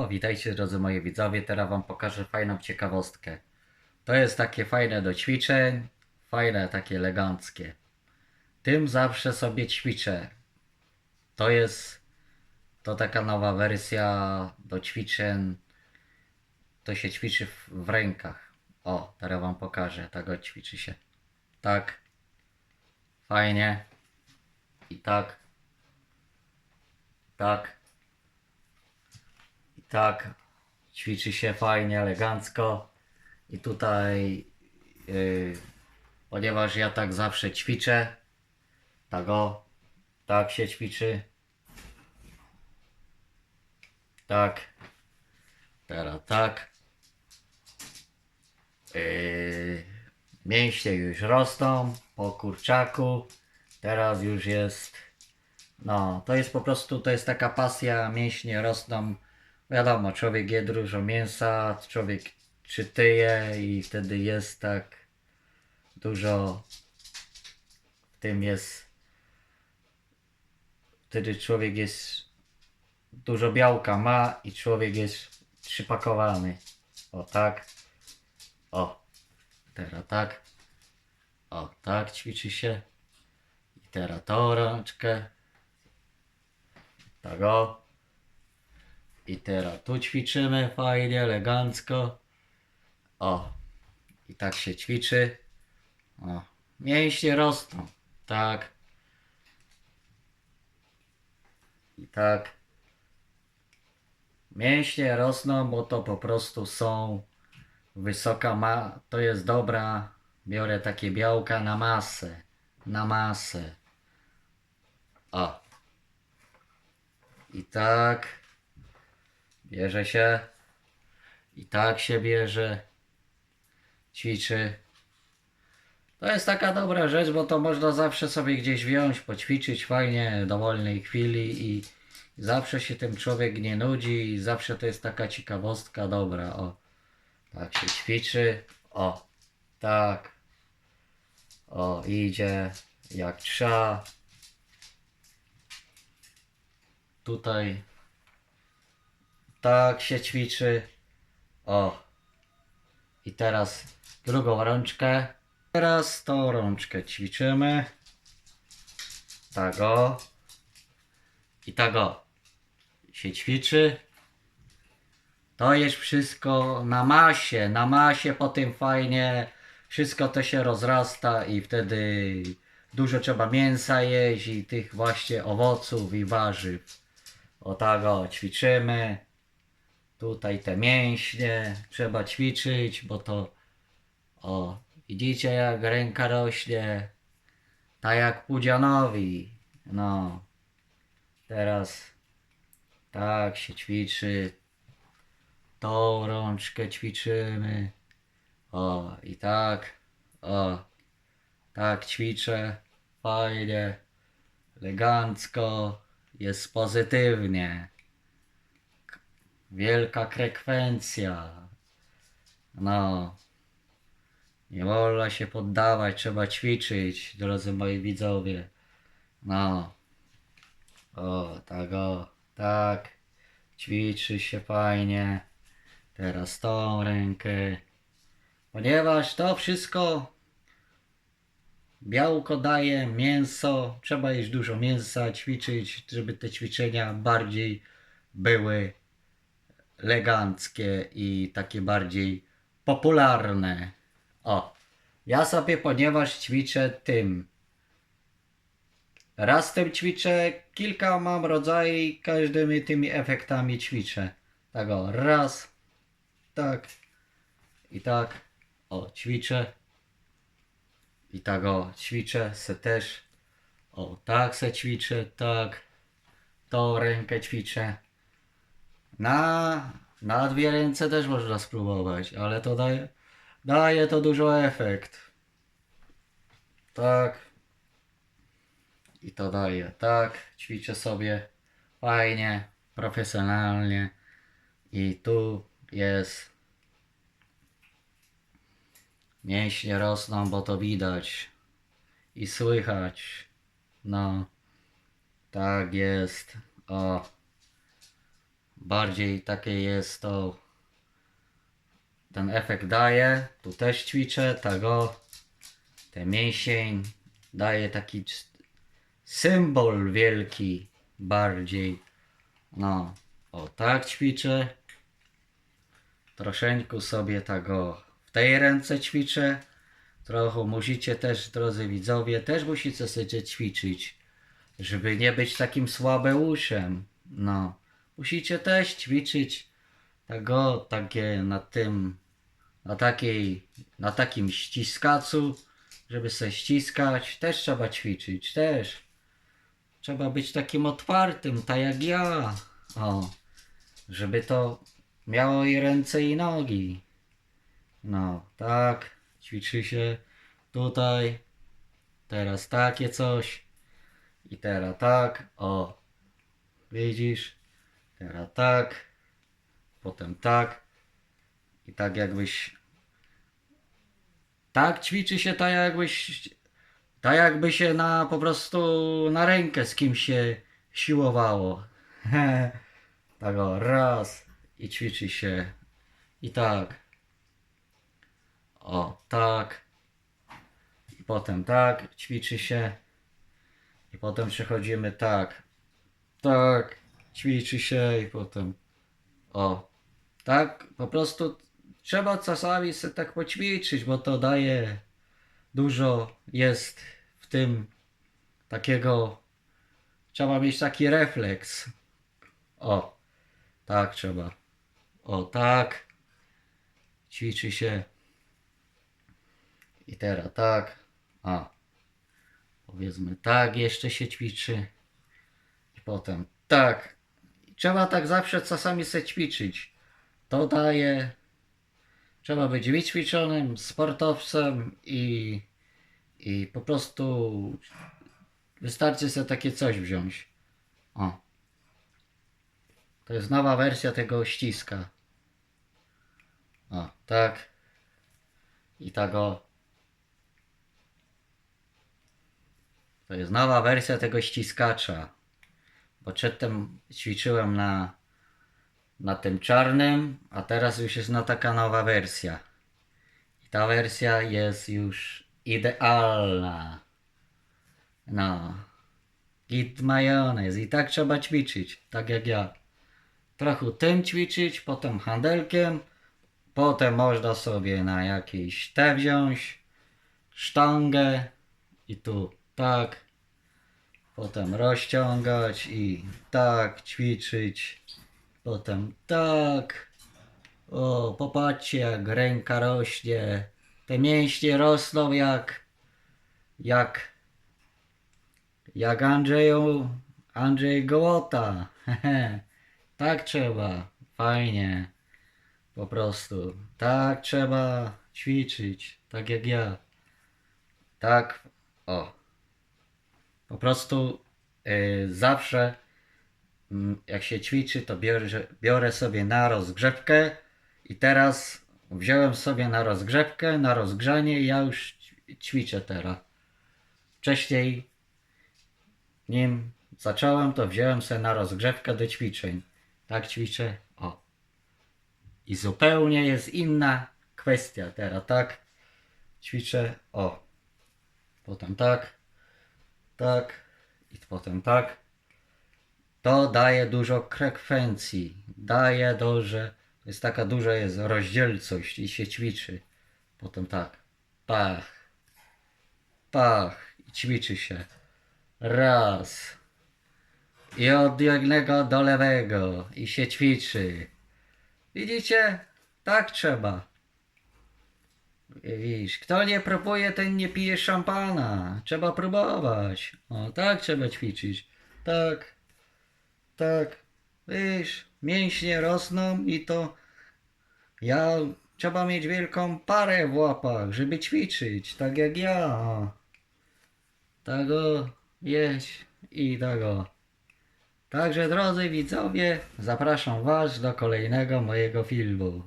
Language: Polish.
O, witajcie drodzy moi widzowie, teraz wam pokażę fajną ciekawostkę. To jest takie fajne do ćwiczeń, fajne, takie eleganckie. Tym zawsze sobie ćwiczę. To jest, to taka nowa wersja do ćwiczeń. To się ćwiczy w, w rękach. O, teraz wam pokażę, tak ćwiczy się. Tak. Fajnie. I tak. Tak. Tak ćwiczy się fajnie, elegancko. I tutaj, yy, ponieważ ja tak zawsze ćwiczę, tak o, tak się ćwiczy. Tak. Teraz tak. Yy, mięśnie już rosną po kurczaku. Teraz już jest no, to jest po prostu, to jest taka pasja, mięśnie rosną. Wiadomo, człowiek je dużo mięsa, człowiek czytyje i wtedy jest tak dużo, w tym jest, wtedy człowiek jest, dużo białka ma i człowiek jest przypakowany. O tak, o, teraz tak, o tak ćwiczy się. I teraz tą rączkę. Tak o. I teraz tu ćwiczymy fajnie, elegancko. O. I tak się ćwiczy. O. Mięśnie rosną. Tak. I tak. Mięśnie rosną, bo to po prostu są wysoka ma, to jest dobra. Biorę takie białka na masę. Na masę. O. I tak bierze się. I tak się bierze. Ćwiczy. To jest taka dobra rzecz, bo to można zawsze sobie gdzieś wziąć, poćwiczyć fajnie, w dowolnej chwili i zawsze się tym człowiek nie nudzi i zawsze to jest taka ciekawostka dobra. O, tak się ćwiczy. O, tak. O, idzie jak trzeba. Tutaj tak się ćwiczy. O. I teraz drugą rączkę. Teraz tą rączkę ćwiczymy. Tak o. I tak o. Się ćwiczy. To jest wszystko na masie, na masie potem fajnie. Wszystko to się rozrasta i wtedy dużo trzeba mięsa jeść i tych właśnie owoców i warzyw. O tak o, ćwiczymy. Tutaj te mięśnie trzeba ćwiczyć, bo to o, widzicie jak ręka rośnie. Tak jak Pudzianowi. No. Teraz tak się ćwiczy. Tą rączkę ćwiczymy. O, i tak. O, tak ćwiczę. Fajnie. Elegancko. Jest pozytywnie. Wielka frekwencja. No. Nie wolno się poddawać, trzeba ćwiczyć, drodzy moi widzowie. No. O, tak o, tak. Ćwiczy się fajnie. Teraz tą rękę. Ponieważ to wszystko białko daje, mięso, trzeba jeść dużo mięsa, ćwiczyć, żeby te ćwiczenia bardziej były eleganckie i takie bardziej popularne. O, ja sobie, ponieważ ćwiczę tym, raz tym ćwiczę, kilka mam rodzajów i każdymi tymi efektami ćwiczę. Tak o, raz, tak i tak, o, ćwiczę. I tak o, ćwiczę se też. O, tak se ćwiczę, tak. Tą rękę ćwiczę. Na, na dwie ręce też można spróbować, ale to daje, daje to dużo efekt. Tak. I to daje, tak. Ćwiczę sobie fajnie, profesjonalnie. I tu jest Mięśnie rosną, bo to widać i słychać. No, tak jest. O, bardziej takie jest to ten efekt daje. Tu też ćwiczę, tego ten mięsień daje taki symbol wielki bardziej. No, o tak ćwiczę. Troszeczkę sobie tego w tej ręce ćwiczę. Trochę musicie też, drodzy widzowie, też musicie sobie ćwiczyć, żeby nie być takim słabeuszem. No, musicie też ćwiczyć tego, takie na tym, na takiej, na takim ściskacu, żeby se ściskać, też trzeba ćwiczyć, też. Trzeba być takim otwartym, tak jak ja. O, żeby to miało i ręce i nogi. No, tak, ćwiczy się tutaj, teraz takie coś i teraz tak, o, widzisz, teraz tak, potem tak i tak jakbyś, tak ćwiczy się tak jakbyś, tak jakby się na po prostu na rękę z kimś się siłowało. tak o, raz i ćwiczy się i tak. O, tak. I potem tak, ćwiczy się. I potem przechodzimy tak. Tak, ćwiczy się i potem. O, tak, po prostu trzeba czasami sobie tak poćwiczyć, bo to daje dużo jest w tym takiego. Trzeba mieć taki refleks. O, tak trzeba. O, tak. Ćwiczy się. I teraz tak. A. Powiedzmy tak, jeszcze się ćwiczy. I potem tak. Trzeba tak zawsze czasami se ćwiczyć. To daje. Trzeba być wyćwiczonym sportowcem i, i po prostu wystarczy sobie takie coś wziąć. O. To jest nowa wersja tego ściska. O, tak. I tak o. To jest nowa wersja tego ściskacza. Bo przedtem ćwiczyłem na, na tym czarnym, a teraz już jest na taka nowa wersja. I ta wersja jest już idealna. No. Git majonez. I tak trzeba ćwiczyć, tak jak ja. Trochę tym ćwiczyć, potem handelkiem, potem można sobie na jakieś te wziąć, sztangę i tu tak, potem rozciągać i tak ćwiczyć, potem tak. O, popatrzcie jak ręka rośnie, te mięśnie rosną jak, jak, jak Andrzeju, Andrzej Gołota. tak trzeba, fajnie. Po prostu. Tak trzeba ćwiczyć, tak jak ja. Tak, o. Po prostu y, zawsze mm, jak się ćwiczy, to biorę, biorę sobie na rozgrzewkę i teraz wziąłem sobie na rozgrzewkę, na rozgrzanie i ja już ćwiczę teraz. Wcześniej nim zacząłem, to wziąłem sobie na rozgrzewkę do ćwiczeń. Tak ćwiczę, o. I zupełnie jest inna kwestia teraz, tak? Ćwiczę, o. Potem tak, tak i potem tak. To daje dużo frekwencji, daje duże, to jest taka duża jest rozdzielczość i się ćwiczy. Potem tak, pach, pach i ćwiczy się. Raz. I od jednego do lewego i się ćwiczy. Widzicie? Tak trzeba. Widzisz, kto nie próbuje, ten nie pije szampana. Trzeba próbować. O, tak trzeba ćwiczyć. Tak, tak. Widzisz, mięśnie rosną i to ja trzeba mieć wielką parę w łapach, żeby ćwiczyć, tak jak ja. Tak o, jeść i tak o. Także drodzy widzowie, zapraszam Was do kolejnego mojego filmu.